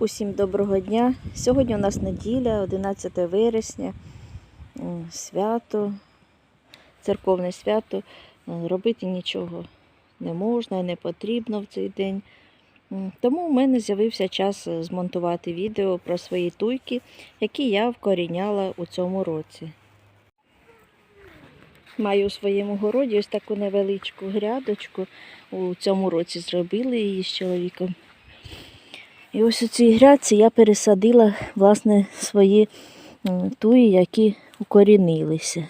Усім доброго дня. Сьогодні у нас неділя, 11 вересня, свято, церковне свято. Робити нічого не можна не потрібно в цей день. Тому в мене з'явився час змонтувати відео про свої туйки, які я вкоріняла у цьому році. Маю у своєму городі ось таку невеличку грядочку. У цьому році зробили її з чоловіком. І ось у цій грядці я пересадила власне свої туї, які укорінилися.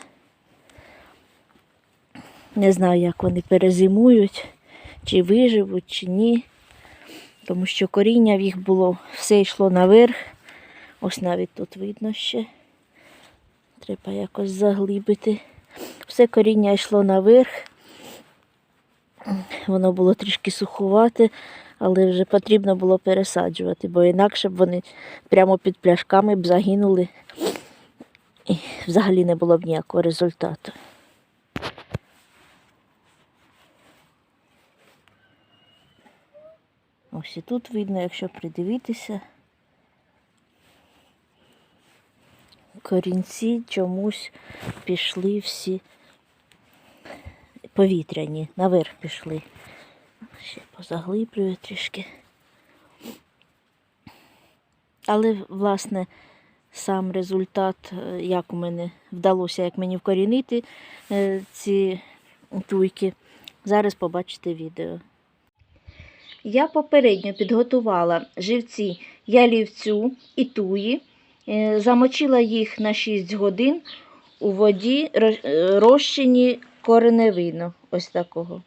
Не знаю, як вони перезимують, чи виживуть, чи ні. Тому що коріння в їх було, все йшло наверх. Ось навіть тут видно ще. Треба якось заглибити. Все коріння йшло наверх. Воно було трішки сухувате, але вже потрібно було пересаджувати, бо інакше б вони прямо під пляшками б загинули і взагалі не було б ніякого результату. Ось і тут видно, якщо придивитися, корінці чомусь пішли всі повітряні, наверх пішли. Ще позаглиблюю трішки. Але, власне, сам результат, е, як у мене вдалося, як мені вкорінити е, ці туйки, зараз побачите відео. Я попередньо підготувала живці ялівцю і туї, е, замочила їх на 6 годин у воді роз- розчині кореневину. Ось такого.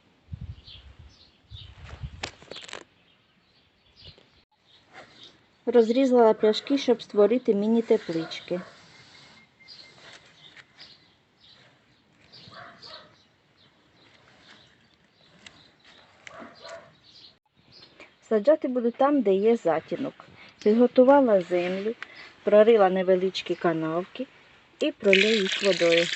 Розрізала пляшки, щоб створити міні-теплички. Саджати буду там, де є затінок. Підготувала землю, прорила невеличкі канавки і пролю їх водою.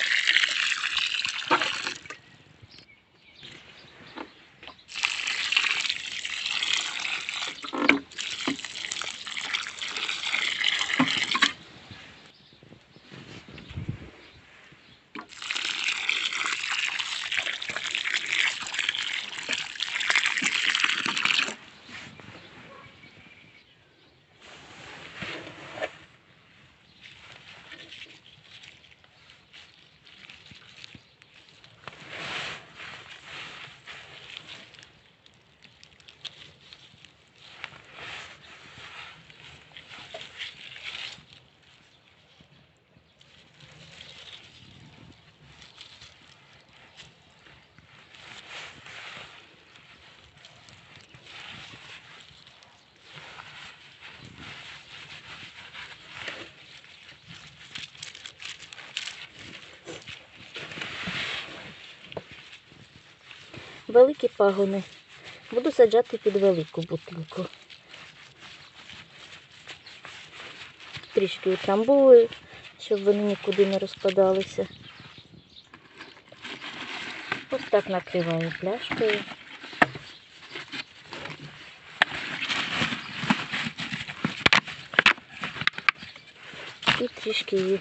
Великі пагони. Буду саджати під велику бутилку. Трішки утрамбую, щоб вони нікуди не розпадалися. Ось так накриваю пляшкою. І трішки її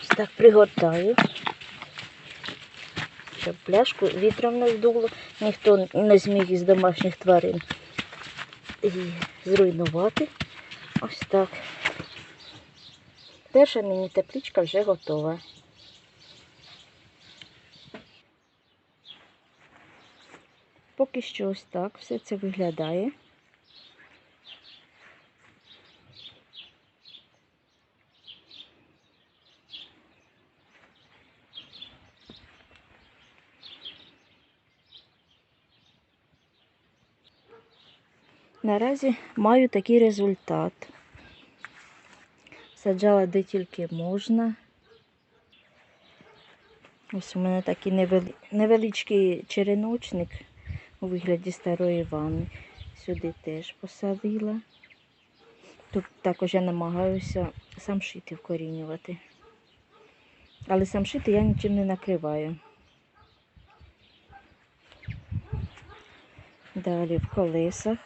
ось так пригортаю щоб пляшку вітром не здуло, ніхто не зміг із домашніх тварин її зруйнувати. Ось так. Перша мені тепличка вже готова. Поки що ось так все це виглядає. Наразі маю такий результат. Саджала де тільки можна. Ось у мене такий невели- невеличкий череночник у вигляді старої ванни. Сюди теж посадила. Тут також я намагаюся самшити вкорінювати. Але самшити я нічим не накриваю. Далі в колесах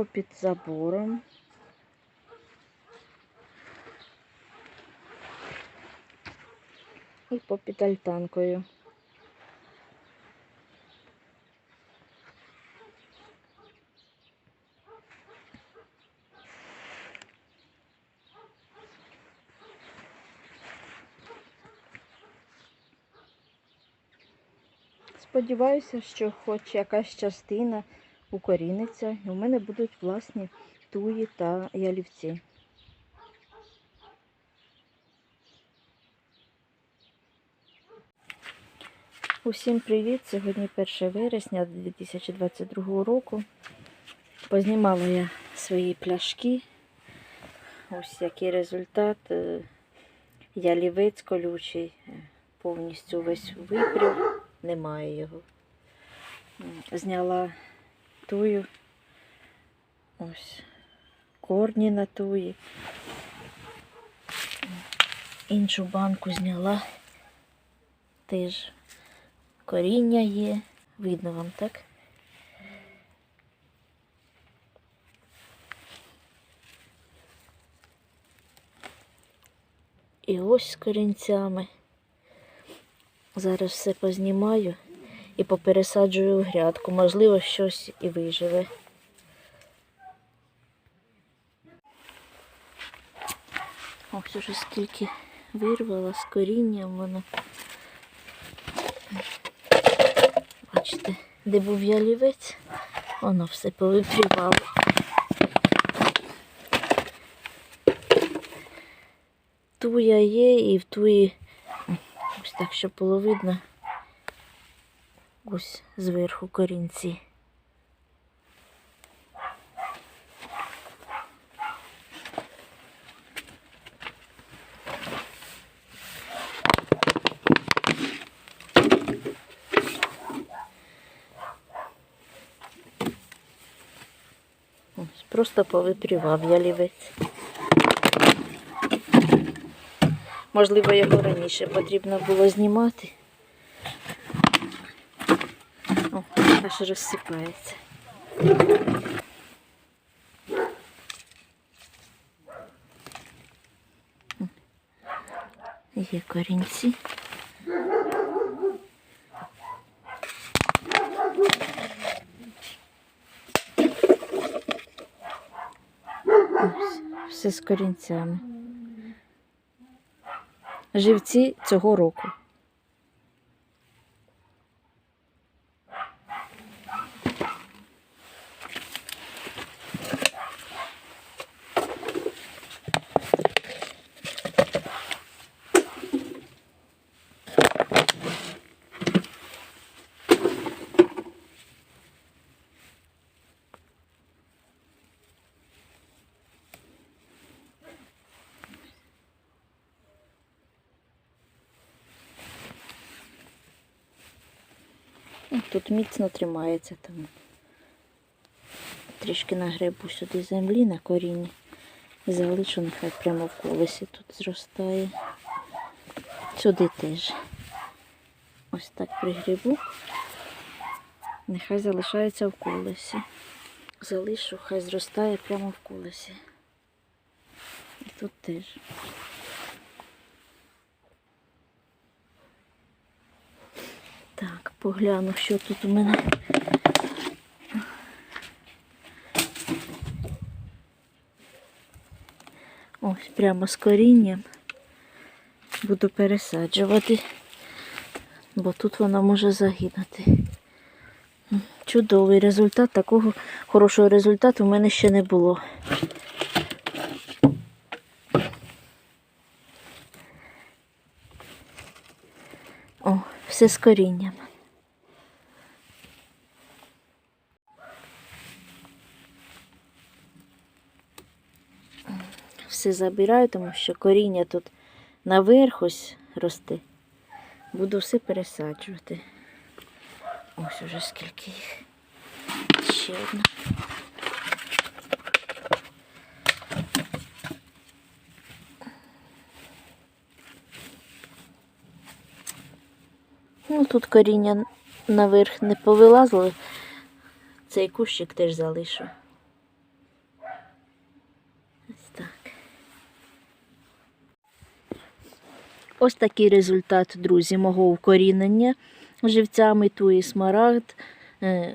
попід забором. І попід альтанкою. Сподіваюся, що хоч якась частина укоріниться, і у мене будуть власні туї та ялівці. Усім привіт! Сьогодні 1 вересня 2022 року. Познімала я свої пляшки. Ось який результат. Е, Ялівець колючий, е, повністю весь випрів, немає його. Зняла тую. Ось корні на туї. Іншу банку зняла. Теж коріння є. Видно вам, так? І ось з корінцями. Зараз все познімаю і попересаджую у грядку. Можливо, щось і виживе. Ось уже скільки вирвала з корінням воно. Бачите, де був ялівець, воно все повипрівало. Туя є і в туї ось так, щоб було видно. Ось зверху корінці. Ось, Просто повипрівав ялівець. Можливо, його раніше потрібно було знімати. Аж розсипається. Є корінці. Все з корінцями. Живці цього року. Ну, Тут міцно тримається там. Трішки нагребу сюди землі на корінні. І залишу, нехай прямо в колесі тут зростає. Сюди теж. Ось так пригрібу. Нехай залишається в колесі. Залишу, хай зростає прямо в колесі. І тут теж. Так, погляну, що тут у мене. Ось прямо з корінням буду пересаджувати, бо тут вона може загинути. Чудовий результат. Такого хорошого результату в мене ще не було. Все з корінням. Все забираю, тому що коріння тут наверх ось росте. Буду все пересаджувати. Ось уже скільки їх. Ще одна. Ну, тут коріння наверх не повилазило. Цей кущик теж залишу. так. Ось такий результат, друзі, мого укорінення живцями туї смарагд. Е,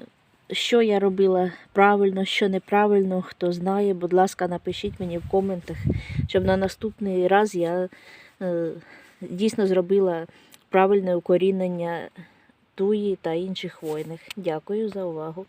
Що я робила правильно, що неправильно, хто знає, будь ласка, напишіть мені в коментах, щоб на наступний раз я е, дійсно зробила правильне укорінення туї та інших хвойних. Дякую за увагу.